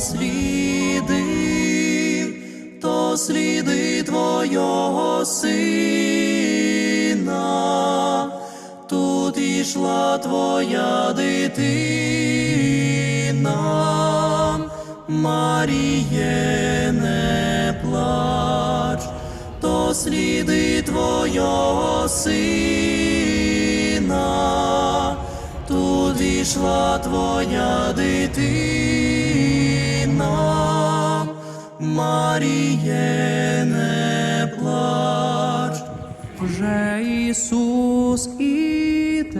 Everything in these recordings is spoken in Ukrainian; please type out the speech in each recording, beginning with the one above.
сліди, то сліди Твого сина, тут ішла Твоя дитина, Маріє, не плач, то сліди Твого сина, тут ішла Твоя дитина, Маріє, не плач. Вже Ісус іде,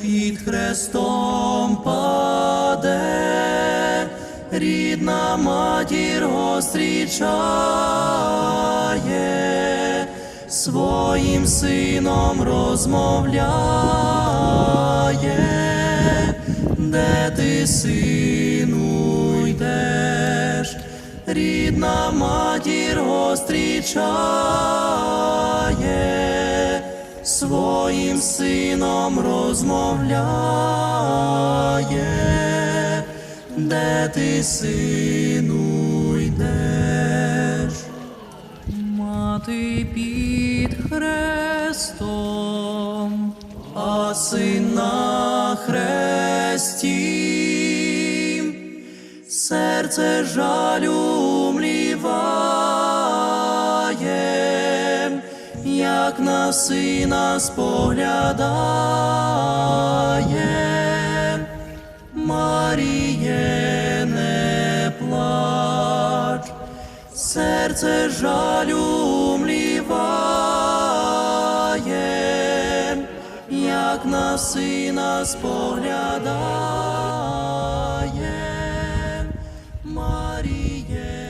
під хрестом паде, рідна матір зустрічає, своїм сином розмовляє, де ти, сину, йдеш, рідна матір зустрічає, своїм сином розмовляє, де ти, сину, йдеш. Мати під хрестом, а син на хресті, серце жалю мліває, як на сина споглядає. Маріє, не плач, серце жалю як на сина споглядає. Маріє.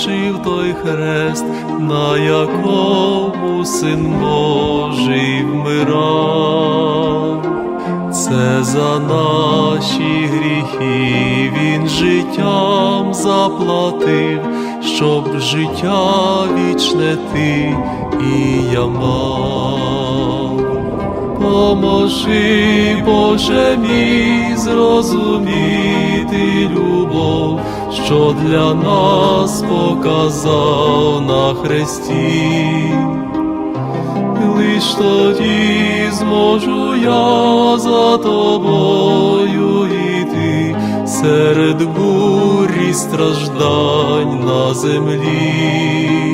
Бачив той хрест, на якому син Божий вмирав? Це за наші гріхи він життям заплатив, щоб життя вічне ти і я мав. Поможи, Боже мій, зрозуміти любов, що для нас показав на хресті. Лиш тоді зможу я за тобою йти серед бурі страждань на землі.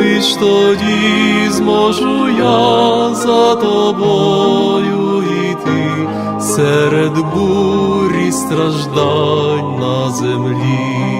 Лиш тоді зможу я за тобою йти серед бурі страждань на землі.